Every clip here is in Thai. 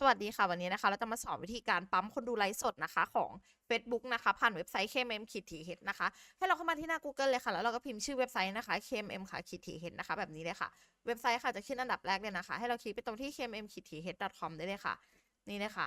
สวัสดีค่ะ วันนี้นะคะ เราจะมาสอนวิธีการปั๊มคนดูไลฟ์สดนะคะ ของ Facebook นะคะ ผ่านเว็บไซต์ KMM ขีดทีเฮดนะคะ ให้เราเข้ามาที่หน้า Google เลยค่ะ แล้วเราก็พิมพ์ชื่อเว็บไซต์นะคะ KMM ค่ะขีดทีเฮดนะคะ แบบนี้เลยค่ะ เว็บไซต์ค่ะจะขึ้นอันดับแรกเลยนะคะ ให้เราคลิกไปตรงที่ KMM ขีดที com ได้เลยค่ะ นี่เลยค่ะ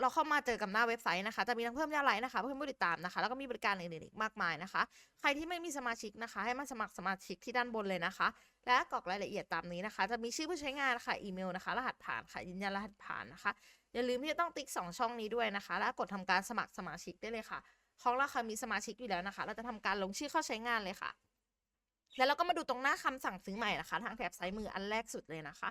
เราเข้ามาเจอกับหน้าเว็บไซต์นะคะ จะมีทั้งเพิ่มยอดไลค์นะคะ เพิ่มผู้ติดตามนะคะ แล้วก็มีบริการอื่นๆอีกมากมายนะคะ ใครที่ไม่มีสมาชิกนะคะ ให้มาสมัครสมาชิกที่ด้านบนเลยนะคะ และกรอกรายละเอียดตามนี้นะคะ จะมีชื่อผู้ใช้งานค่ะ อีเมลนะคะ รหัสผ่านค่ะ ยืนยันรหัสผ่านนะคะ อย่าลืมที่จะต้องติ๊ก 2 ช่องนี้ด้วยนะคะ แล้วกดทำการสมัครสมาชิกได้เลยค่ะ ของเราค่ะมีสมาชิกอยู่แล้วนะคะ เราจะทำการลงชื่อเข้าใช้งานเลยค่ะ แล้วเราก็มาดูตรงหน้าคำสั่งซื้อใหม่นะคะ ทางแถบซ้ายมืออันแรกสุดเลยนะคะ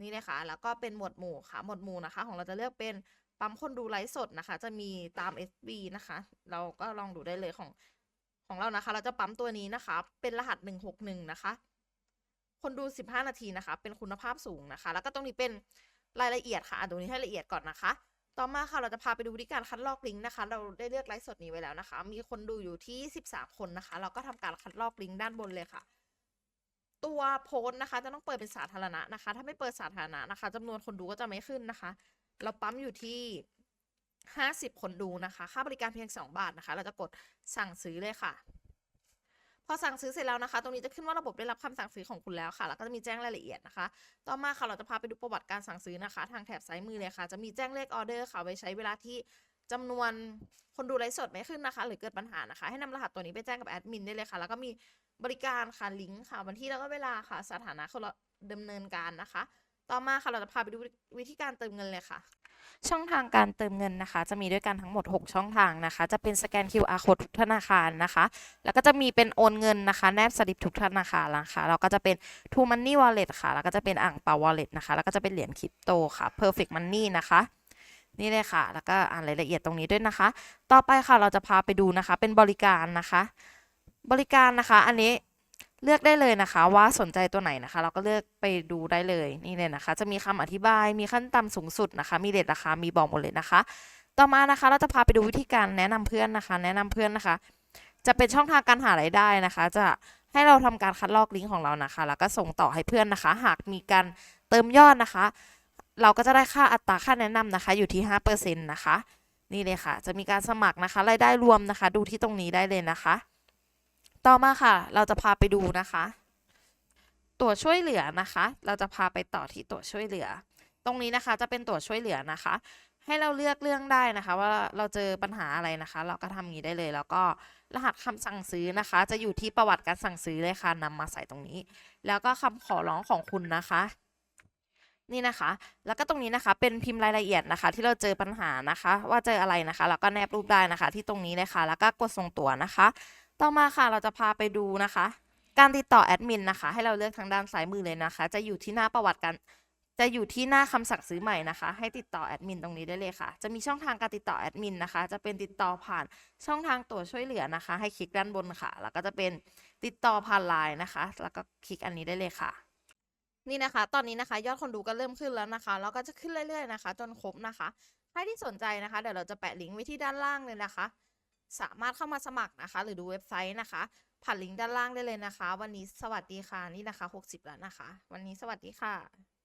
นี่เลยค่ะ แล้วก็เป็นหมวดหมู่ค่ะ หมวดหมู่นะคะ ของเราจะเลือกเป็น ปั๊มคนดูไลฟ์สดนะคะ จะมีตาม SB นะคะ เราก็ลองดูได้เลยของของเรานะคะ เราจะปั๊มตัวนี้นะคะ เป็นรหัส 161 นะคะ คนดู 15 นาทีนะคะ เป็นคุณภาพสูงนะคะ แล้วก็ตรงนี้เป็นรายละเอียดค่ะดูนี้ให้ละเอียดก่อนนะคะ ต่อมาค่ะ เราจะพาไปดูวิธีการคัดลอกลิงก์นะคะ เราได้เลือกไลฟ์สดนี้ไว้แล้วนะคะ มีคนดูอยู่ที่ 13 คนนะคะ เราก็ทำการคัดลอกลิงก์ด้านบนเลยค่ะ ตัวโพสต์นะคะ จะต้องเปิดเป็นสาธารณะนะคะ ถ้าไม่เปิดสาธารณะนะคะจำนวนคนดูก็จะไม่ขึ้นนะคะ เราปั๊มอยู่ที่ 50 คนดูนะคะ ค่าบริการเพียง 2 บาทนะคะ เราจะกดสั่งซื้อเลยค่ะ พอสั่งซื้อเสร็จแล้วนะคะ ตรงนี้จะขึ้นว่าระบบได้รับคำสั่งซื้อของคุณแล้วค่ะ แล้วก็จะมีแจ้งรายละเอียดนะคะ ต่อมาค่ะ เราจะพาไปดูประวัติการสั่งซื้อนะคะ ทางแถบซ้ายมือเลยค่ะ จะมีแจ้งเลขออเดอร์ค่ะ ไว้ใช้เวลาที่จำนวนคนดูไลฟ์สดไม่ขึ้นนะคะ หรือเกิดปัญหานะคะ ให้นำรหัสตัวนี้ไปแจ้งกับแอดมินได้เลยค่ะ แล้วก็มีบริการค่ะ ลิงก์ค่ะ วันที่แล้วก็เวลาค่ะ สถานะคือเราดำเนินการนะคะ ต่อมาค่ะเราจะพาไปดูวิธีการเติมเงินเลยค่ะ ช่องทางการเติมเงินนะคะ จะมีด้วยกันทั้งหมด 6 ช่องทางนะคะ จะเป็นสแกน QR code ทุกธนาคารนะคะ แล้วก็จะมีเป็นโอนเงินนะคะ แนบสลิปทุกธนาคารนะคะแล้วก็จะเป็น True Money Wallet ค่ะ แล้วก็จะเป็นอ่างเปา Wallet นะคะ แล้วก็จะเป็นเหรียญคริปโตค่ะ Perfect Money นะคะนี่เลยค่ะ แล้วก็อ่านรายละเอียดตรงนี้ด้วยนะคะ ต่อไปค่ะเราจะพาไปดูนะคะ เป็นบริการนะคะ บริการนะคะ อันนี้ เลือกได้เลยนะคะ ว่าสนใจตัวไหนนะคะ เราก็เลือกไปดูได้เลยนี่เลยนะคะ จะมีคำอธิบายมีขั้นต่ำสูงสุดนะคะ มีเรทราคามีบอกหมดเลยนะคะ ต่อมานะคะเราจะพาไปดูวิธีการแนะนำเพื่อนนะคะ แนะนำเพื่อนนะคะ จะเป็นช่องทางการหารายได้นะคะ จะให้เราทำการคัดลอกลิงก์ของเรานะคะ แล้วก็ส่งต่อให้เพื่อนนะคะ หากมีการเติมยอดนะคะ เราก็จะได้ค่าอัตราค่าแนะนำนะคะ อยู่ที่5%นะคะนี่เลยค่ะ จะมีการสมัครนะคะรายได้รวมนะคะ ดูที่ตรงนี้ได้เลยนะคะ ต่อมาค่ะ เราจะพาไปดูนะคะ ตัวช่วยเหลือนะคะ เราจะพาไปต่อที่ตัวช่วยเหลือ ตรงนี้นะคะจะเป็นตัวช่วยเหลือนะคะ ให้เราเลือกเรื่องได้นะคะ ว่าเราเจอปัญหาอะไรนะคะ เราก็ทำอย่างนี้ได้เลย แล้วก็รหัสคำสั่งซื้อนะคะ จะอยู่ที่ประวัติการสั่งซื้อเลยค่ะนำมาใส่ตรงนี้ แล้วก็คำขอร้องของคุณนะคะนี่นะคะ แล้วก็ตรงนี้นะคะ เป็นพิมพ์รายละเอียดนะคะ ที่เราเจอปัญหานะคะ ว่าเจออะไรนะคะ แล้วก็แนบรูปได้นะคะ ที่ตรงนี้เลยค่ะ แล้วก็กดส่งตัวนะคะ ต่อมาค่ะเราจะพาไปดูนะคะ การติดต่อแอดมินนะคะ ให้เราเลือกทางด้านซ้ายมือเลยนะคะ จะอยู่ที่หน้าประวัติการจะอยู่ที่หน้าคำสั่งซื้อใหม่นะคะ ให้ติดต่อแอดมินตรงนี้ได้เลยค่ะ จะมีช่องทางการติดต่อแอดมินนะคะ จะเป็นติดต่อผ่านช่องทางตัวช่วยเหลือนะคะ ให้คลิกด้านบนค่ะ แล้วก็จะเป็นติดต่อผ่านไลน์นะคะ แล้วก็คลิกอันนี้ได้เลยค่ะ นี่นะคะ ตอนนี้นะคะ ยอดคนดูก็เริ่มขึ้นแล้วนะคะ แล้วก็จะขึ้นเรื่อย ๆนะคะ จนครบนะคะ ใครที่สนใจนะคะ เดี๋ยวเราจะแปะลิงก์ไว้ที่ด้านล่างเลยนะคะ สามารถเข้ามาสมัครนะคะ หรือดูเว็บไซต์นะคะ ผ่านลิงก์ด้านล่างได้เลยนะคะ วันนี้สวัสดีค่ะนี่นะคะ 60 แล้วนะคะ วันนี้สวัสดีค่ะ